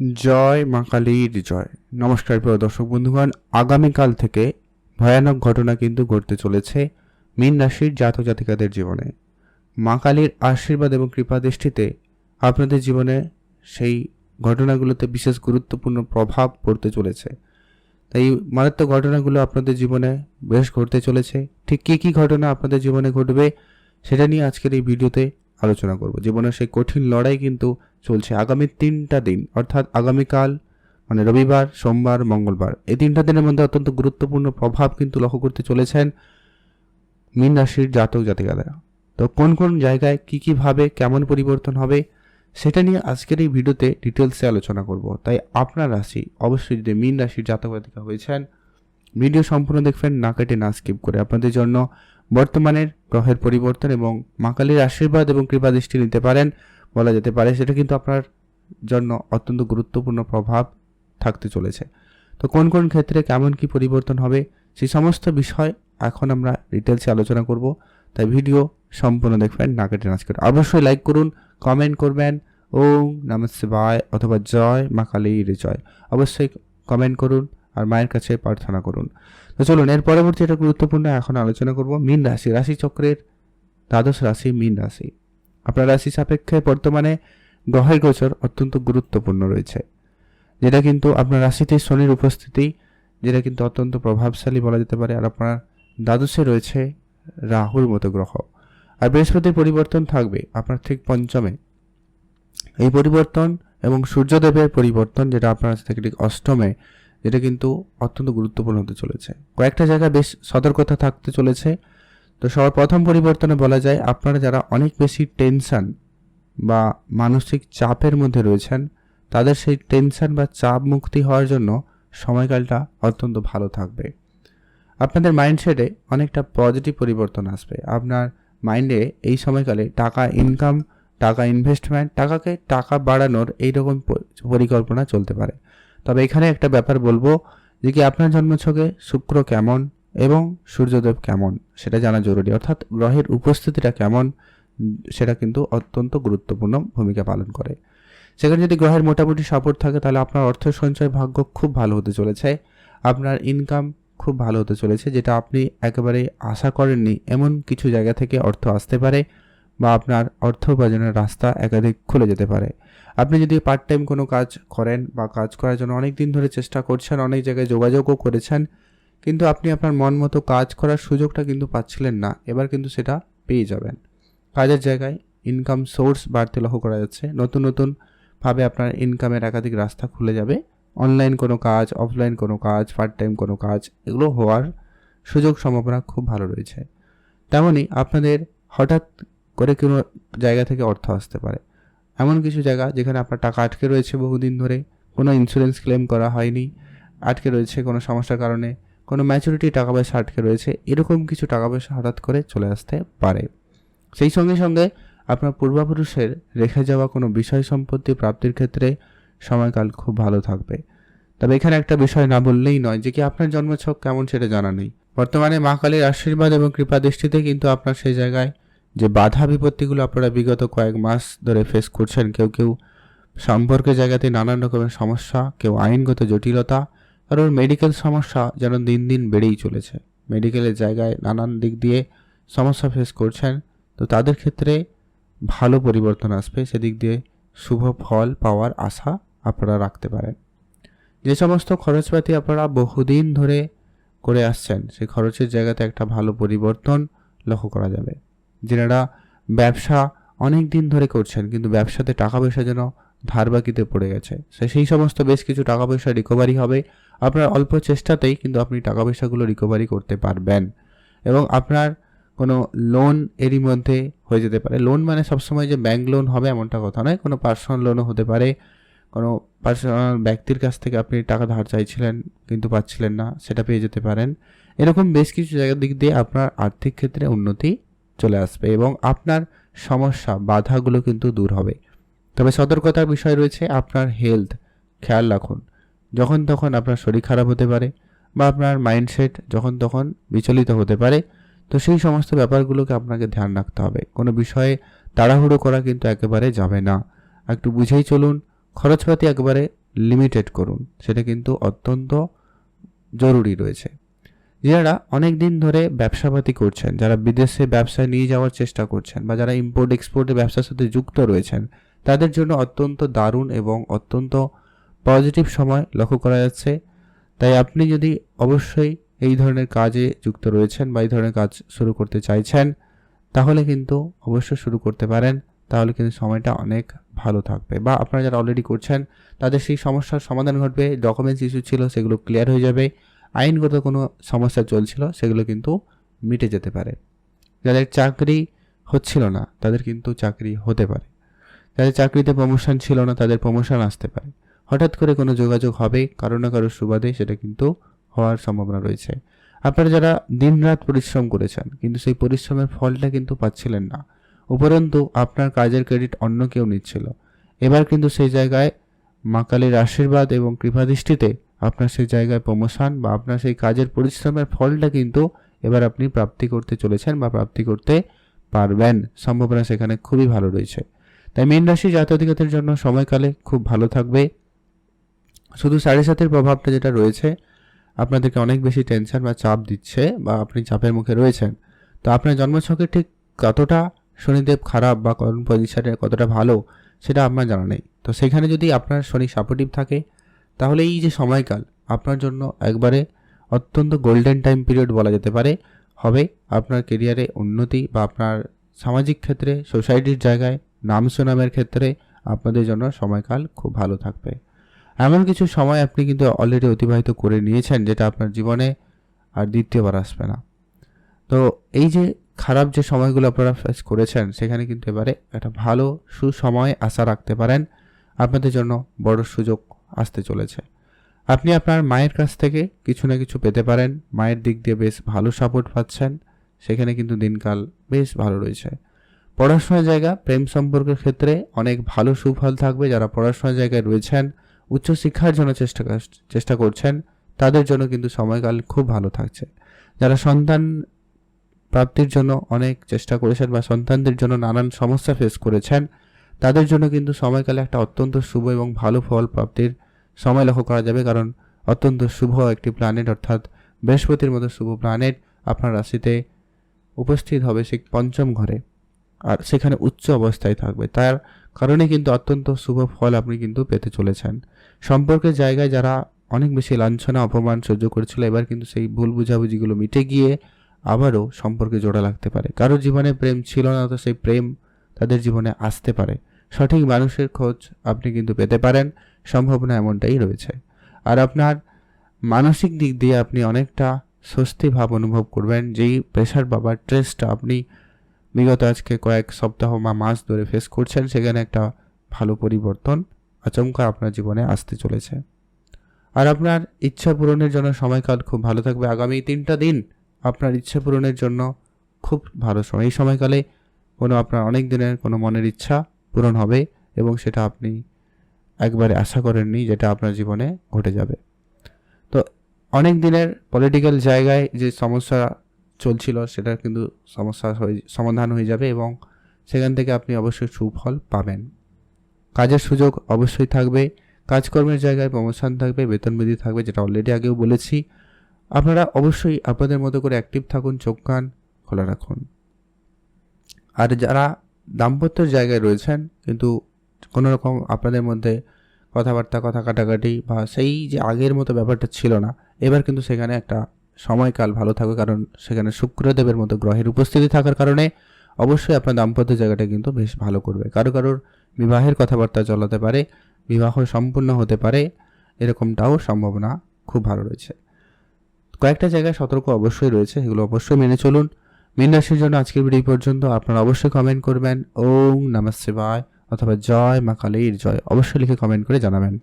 জয় মা কালীর জয়। নমস্কার প্রিয় দর্শক বন্ধুগণ, আগামীকাল থেকে ভয়ানক ঘটনা কিন্তু ঘটতে চলেছে মীন রাশির জাতক জাতিকাদের জীবনে। মা কালীর আশীর্বাদ এবং কৃপা দৃষ্টিতে আপনাদের জীবনে সেই ঘটনাগুলোতে বিশেষ গুরুত্বপূর্ণ প্রভাব পড়তে চলেছে। তাই মারাত্মক ঘটনাগুলো আপনাদের জীবনে বেশ ঘটতে চলেছে। ঠিক কী কী ঘটনা আপনাদের জীবনে ঘটবে, সেটা নিয়ে আজকের এই ভিডিওতে আলোচনা করব। জীবনের সেই কঠিন লড়াই কিন্তু চলছে আগামী তিনটা দিন, অর্থাৎ আগামীকাল মানে রবিবার, সোমবার, মঙ্গলবার। এই তিনটা দিনের মধ্যে অত্যন্ত গুরুত্বপূর্ণ প্রভাব কিন্তু লক্ষ্য করতে চলেছেন মীন রাশির জাতক জাতিকারা তো কোন কোন জায়গায় কি কীভাবে কেমন পরিবর্তন হবে, সেটা নিয়ে আজকের এই ভিডিওতে ডিটেলসে আলোচনা করব। তাই আপনার রাশি অবশ্যই যদি মীন রাশির জাতক জাতিকা হয়েছেন, ভিডিও সম্পূর্ণ দেখবেন, না কেটে না স্কিপ করে। আপনাদের জন্য বর্তমানের গ্রহের পরিবর্তন এবং মাকালির আশীর্বাদ এবং কৃপা দৃষ্টি নিতে পারেন, বলা যেতে পারে। সেটা কিন্তু আপনার জন্য অত্যন্ত গুরুত্বপূর্ণ প্রভাব থাকতে চলেছে। তো কোন কোন ক্ষেত্রে কেমন কি পরিবর্তন হবে সেই সমস্ত বিষয় এখন আমরা ডিটেলসে আলোচনা করব। তাই ভিডিও সম্পূর্ণ দেখবেন, না কেটে নাচ করে অবশ্যই লাইক করুন কমেন্ট করবেন। ও নমস্বায় অথবা জয়, মা কালীর জয়। অবশ্যই কমেন্ট করুন। আর মায়ের কাছে প্রার্থনা করুন। তো চলুন, এর পরবর্তী এটা গুরুত্বপূর্ণ এখন আলোচনা করব, মীন রাশি। রাশি চক্রের দ্বাদশ রাশি মীন রাশি। আপনার রাশি সাপেক্ষে বর্তমানে গ্রহের গোচর অত্যন্ত গুরুত্বপূর্ণ রয়েছে। যেটা কিন্তু আপনার রাশিতে শনির উপস্থিতি, যেটা কিন্তু অত্যন্ত প্রভাবশালী বলা যেতে পারে। আর আপনার দ্বাদশে রয়েছে রাহুর মতো গ্রহ। আর বৃহস্পতির পরিবর্তন থাকবে আপনার ঠিক পঞ্চমে। এই পরিবর্তন এবং সূর্যদেবের পরিবর্তন, যেটা আপনার থেকে ঠিক অষ্টমে যেটা কিন্তু অত্যন্ত গুরুত্বপূর্ণ হতে চলেছে। কয়েকটা জায়গায় বেশ সতর্কতা থাকতে চলেছে। তো সবার প্রথম পরিবর্তনে বলা যায়, আপনারা যারা অনেক বেশি টেনশন বা মানসিক চাপের মধ্যে রয়েছেন, তাদের সেই টেনশান বা চাপ মুক্তি হওয়ার জন্য সময়কালটা অত্যন্ত ভালো থাকবে। আপনাদের মাইন্ডসেটে অনেকটা পজিটিভ পরিবর্তন আসবে। আপনার মাইন্ডে এই সময়কালে টাকা ইনকাম, টাকা ইনভেস্টমেন্ট, টাকাকে টাকা বাড়ানোর এইরকম পরিকল্পনা চলতে পারে। তবে এখানে একটা ব্যাপার বলব যে কি আপনার জন্মছকে শুক্র কেমন এবং সূর্যদেব কেমন সেটা জানা জরুরি। অর্থাৎ গ্রহের উপস্থিতিটা কেমন, সেটা কিন্তু অত্যন্ত গুরুত্বপূর্ণ ভূমিকা পালন করে। সেখানে যদি গ্রহের মোটামুটি সাপোর্ট থাকে তাহলে আপনার অর্থ সঞ্চয় ভাগ্য খুব ভালো হতে চলেছে। আপনার ইনকাম খুব ভালো হতে চলেছে, যেটা আপনি একেবারে আশা করেননি এমন কিছু জায়গা থেকে অর্থ আসতে পারে। বা আপনার অর্থ উপার্জনের রাস্তা একাধিক খুলে যেতে পারে। আপনি যদি পার্ট টাইম কোনো কাজ করেন বা কাজ করার জন্য অনেক দিন ধরে চেষ্টা করছেন, অনেক জায়গায় যোগাযোগও করেছেন, কিন্তু আপনি আপনার মন মতো কাজ করার সুযোগটা কিন্তু পাচ্ছিলেন না। এবার কিন্তু সেটা পেয়ে যাবেন। কাজের জায়গায় ইনকাম সোর্স বাড়তে লক্ষ্য করা যাচ্ছে। নতুন নতুন ভাবে আপনার ইনকামের একাধিক রাস্তা খুলে যাবে। অনলাইন কোনো কাজ অফলাইন কোনো কাজ পার্ট টাইম কোনো কাজ, এগুলো হওয়ার সুযোগ সম্ভাবনা খুব ভালো রয়েছে। তেমনই আপনাদের হঠাৎ করে কোনো জায়গা থেকে অর্থ আসতে পারে। এমন কিছু জায়গা যেখানে আপনার টাকা আটকে রয়েছে বহুদিন ধরে, কোনো ইন্স্যুরেন্স ক্লেম করা হয়নি, আটকে রয়েছে কোনো সমস্যার কারণে, কোনো ম্যাচুরিটি টাকা পয়সা আটকে রয়েছে, এরকম কিছু টাকা পয়সা হঠাৎ করে চলে আসতে পারে। সেই সঙ্গে সঙ্গে আপনার পূর্বাপুরুষের রেখে যাওয়া কোনো বিষয় সম্পত্তি প্রাপ্তির ক্ষেত্রে সময়কাল খুব ভালো থাকবে। তবে এখানে একটা বিষয় না বললেই নয় যে কি আপনার জন্মছক কেমন সেটা জানা নেই। বর্তমানে মা কালীর আশীর্বাদ এবং কৃপা দৃষ্টিতে কিন্তু আপনার সেই জায়গায় যে বাধা বিপত্তিগুলো আপনারা বিগত কয়েক মাস ধরে ফেস করছেন, কেউ কেউ সম্পর্কের জায়গাতে নানান রকমের সমস্যা, কেউ আইনগত জটিলতা কারণ মেডিকেল সমস্যা যেন দিন দিন বেড়েই চলেছে। মেডিকেলের জায়গায় নানান দিক দিয়ে সমস্যা ফেস করছেন, তো তাদের ক্ষেত্রে ভালো পরিবর্তন আসবে। সেদিক দিয়ে শুভ ফল পাওয়ার আশা আপনারা রাখতে পারেন। যে সমস্ত খরচপাতি আপনারা বহুদিন ধরে করে আসছেন, সেই খরচের জায়গাতে একটা ভালো পরিবর্তন লক্ষ্য করা যাবে। যেনারা ব্যবসা অনেক দিন ধরে করছেন, কিন্তু ব্যবসাতে টাকা পয়সা যেন ধার বাকিতে পড়ে গেছে। সেই সমস্ত বেশ কিছু টাকা পয়সা রিকভারি হবে। আপনার অল্প চেষ্টাতেই কিন্তু আপনি টাকা পয়সাগুলো রিকভারি করতে পারবেন। এবং আপনার কোনো লোন এরই মধ্যে হয়ে যেতে পারে। লোন মানে সবসময় যে ব্যাংক লোন হবে এমনটা কথা নয়, কোনো পার্সোনাল লোনও হতে পারে। কোনো পার্সোনাল ব্যক্তির কাছ থেকে আপনি টাকা ধার চাইছিলেন, কিন্তু পাচ্ছিলেন না, সেটা পেয়ে যেতে পারেন। এরকম বেশ কিছু জায়গার দিক দিয়ে আপনার আর্থিক ক্ষেত্রে উন্নতি চলে আসবে এবং আপনার সমস্যা, বাধাগুলো কিন্তু দূর হবে। তবে সতর্কতার বিষয় রয়েছে আপনার হেলথ খেয়াল রাখুন। যখন তখন আপনার শরীর খারাপ হতে পারে বা আপনার মাইন্ডসেট যখন তখন বিচলিত হতে পারে, তো সেই সমস্ত ব্যাপারগুলোকে আপনাকে ধ্যান রাখতে হবে। কোনো বিষয়ে তাড়াহুড়ো করা কিন্তু একেবারে যাবে না। একটু বুঝেই চলুন, খরচপাতি একেবারে লিমিটেড করুন। সেটা কিন্তু অত্যন্ত জরুরি রয়েছে। যারা অনেক দিন ধরে ব্যবসাপাতি করছেন, যারা বিদেশে ব্যবসায় নিয়ে যাওয়ার চেষ্টা করছেন বা যারা ইম্পোর্ট এক্সপোর্টের ব্যবসার সাথে যুক্ত রয়েছেন, তাদের জন্য অত্যন্ত দারুণ এবং অত্যন্ত পজিটিভ সময় লক্ষ্য করা যাচ্ছে। তাই আপনি যদি অবশ্যই এই ধরনের কাজে যুক্ত রয়েছেন বা এই ধরনের কাজ শুরু করতে চাইছেন, তাহলে কিন্তু অবশ্যই শুরু করতে পারেন, তাহলে কিন্তু সময়টা অনেক ভালো থাকবে। বা আপনারা যারা অলরেডি করছেন, তাদের সেই সমস্যার সমাধান ঘটবে ডকুমেন্টস ইস্যু ছিল সেগুলো ক্লিয়ার হয়ে যাবে। আইনগত কোনো সমস্যা চলছিল, সেগুলো কিন্তু মিটে যেতে পারে। যাদের চাকরি হচ্ছিল না, তাদের কিন্তু চাকরি হতে পারে। যাদের চাকরিতে প্রমোশন ছিল না, তাদের প্রমোশন আসতে পারে। হঠাৎ করে কোনো যোগাযোগ হবে, কারও না কারোর সুবাদে সেটা কিন্তু হওয়ার সম্ভাবনা রয়েছে। আপনারা যারা দিনরাত পরিশ্রম করেছেন, কিন্তু সেই পরিশ্রমের ফলটা কিন্তু পাচ্ছিলেন না। উপরন্তু, আপনার কাজের ক্রেডিট অন্য কেউ নিচ্ছিল। এবার কিন্তু সেই জায়গায় মা কালীর আশীর্বাদ এবং কৃপাদৃষ্টিতে আপনার সেই জায়গায় প্রমোশন বা আপনার সেই কাজের পরিশ্রমের ফলটা কিন্তু এবার আপনি প্রাপ্তি করতে চলেছেন বা প্রাপ্তি করতে পারবেন। সম্ভাবনা সেখানে খুবই ভালো রয়েছে। তাই মীন রাশি জাতধিকাতের জন্য সময়কালে খুব ভালো থাকবে। শুধু সাড়ে সাতের প্রভাবটা যেটা রয়েছে, আপনাদেরকে অনেক বেশি টেনশন বা চাপ দিচ্ছে বা আপনি চাপের মুখে রয়েছেন। তো আপনার জন্মছকে ঠিক কতটা শনিদেব খারাপ বা কোন পজিশনে কতটা ভালো, সেটা আপনার জানা নেই। তো সেখানে যদি আপনার শনি সাপোর্টিভ থাকে তাহলে এই যে সময়কাল, আপনার জন্য একবারে অত্যন্ত গোল্ডেন টাইম পিরিয়ড বলা যেতে পারে, হবে আপনার কেরিয়ারে উন্নতি বা আপনার সামাজিক ক্ষেত্রে সোসাইটির জায়গায় নাম সুনামের ক্ষেত্রে আপনাদের জন্য সময়কাল খুব ভালো থাকবে। এমন কিছু সময় আপনি কিন্তু অলরেডি অতিবাহিত করে নিয়েছেন যেটা আপনার জীবনে আর দ্বিতীয়বার আসবে না। তো এই যে খারাপ যে সময়গুলো আপনারা ফেস করেছেন, সেখানে কিন্তু এবারে একটা ভালো সুসময় আশা রাখতে পারেন। আপনাদের জন্য বড় সুযোগ আসতে চলেছে। আপনি আপনার মায়ের কাছ থেকে কিছু না কিছু পেতে পারেন। মায়ের দিক দিয়ে বেশ ভালো সাপোর্ট পাচ্ছেন। সেখানে কিন্তু দিনকাল বেশ ভালো রয়েছে। পড়াশোনার জায়গা, প্রেম সম্পর্কের ক্ষেত্রে অনেক ভালো সুফল থাকবে। যারা পড়াশোনার জায়গায় রয়েছেন উচ্চশিক্ষার জন্য চেষ্টা চেষ্টা করছেন, তাদের জন্য কিন্তু সময়কাল খুব ভালো থাকছে। যারা সন্তান প্রাপ্তির জন্য অনেক চেষ্টা করেছেন বা সন্তানদের জন্য নানান সমস্যা ফেস করেছেন, তাদের জন্য কিন্তু সময়কালে একটা অত্যন্ত শুভ এবং ভালো ফল প্রাপ্তির সময় লক্ষ্য করা যাবে, কারণ অত্যন্ত শুভ একটি প্ল্যানেট অর্থাৎ বৃহস্পতির মতো শুভ প্ল্যানেট আপনার রাশিতে উপস্থিত হবে সেই পঞ্চম ঘরে, আর সেখানে উচ্চ অবস্থায় থাকবে। তার কারণে কিন্তু অত্যন্ত শুভ ফল আপনি কিন্তু পেতে চলেছেন। সম্পর্কের জায়গায় যারা অনেক বেশি লাঞ্ছনা, অপমান সহ্য করেছিল, এবার কিন্তু সেই ভুল বুঝাবুঝিগুলো মিটে গিয়ে আবারও সম্পর্কে জোড়া লাগতে পারে। কারও জীবনে প্রেম ছিল না তো সেই প্রেম তাদের জীবনে আসতে পারে। সঠিক মানুষের খোঁজ আপনি কিন্তু পেতে পারেন সম্ভাবনা এমনটাই রয়েছে। আর আপনার মানসিক দিক দিয়ে আপনি অনেকটা স্বস্তি ভাব অনুভব করবেন, যেই প্রেশার বা স্ট্রেসটা আপনি বিগত আজকে কয়েক সপ্তাহ বা মাস ধরে ফেস করছেন, সেখানে একটা ভালো পরিবর্তন আচমকা আপনার জীবনে আসতে চলেছে। আর আপনার ইচ্ছা পূরণের জন্য সময়কাল খুব ভালো থাকবে। আগামী তিনটা দিন আপনার ইচ্ছা পূরণের জন্য খুব ভালো সময়। এই সময়কালে কোনো আপনার অনেক দিনের কোনো মনের ইচ্ছা পূরণ হবে এবং সেটা আপনি একবারে আশা করেননি যেটা আপনার জীবনে ঘটে যাবে। তো অনেক দিনের পলিটিক্যাল জায়গায় যে সমস্যা চলছিল সেটা কিন্তু সমস্যা হয়ে, সমাধান হয়ে যাবে এবং সেখান থেকে আপনি অবশ্যই সুফল পাবেন। কাজের সুযোগ অবশ্যই থাকবে, কাজকর্মের জায়গায় প্রমোশন থাকবে, বেতন বৃদ্ধি থাকবে, যেটা অলরেডি আগেও বলেছি। আপনারা অবশ্যই আপনাদের মতো করে অ্যাক্টিভ থাকুন, চোখ কান খোলা রাখুন। আর যারা দাম্পত্যের জায়গায় রয়েছেন, কিন্তু কোনো রকম আপনাদের মধ্যে কথাবার্তা, কথা কাটাকাটি বা সেই যে আগের মতো ব্যাপারটা ছিল না, এবার কিন্তু সেখানে একটা সময়কাল ভালো থাকবে কারণ সেখানে শুক্রদেবের মতো গ্রহের উপস্থিতি থাকার কারণে অবশ্যই আপনার দাম্পত্য জায়গাটা কিন্তু বেশ ভালো করবে। কারও কারোর বিবাহের কথাবার্তা চলাতে পারে, বিবাহ সম্পূর্ণ হতে পারে, এরকমটাও সম্ভাবনা খুব ভালো রয়েছে। কয়েকটা জায়গায় সতর্ক অবশ্যই রয়েছে, এগুলো অবশ্যই মেনে চলুন। মীন রাশির জন্য আজকের ভিডিও পর্যন্ত। আপনারা অবশ্যই কমেন্ট করবেন। ওম নমস্তে শিবায় অথবা জয় মা কালীর জয়। অবশ্যই লিখে কমেন্ট করে জানাবেন।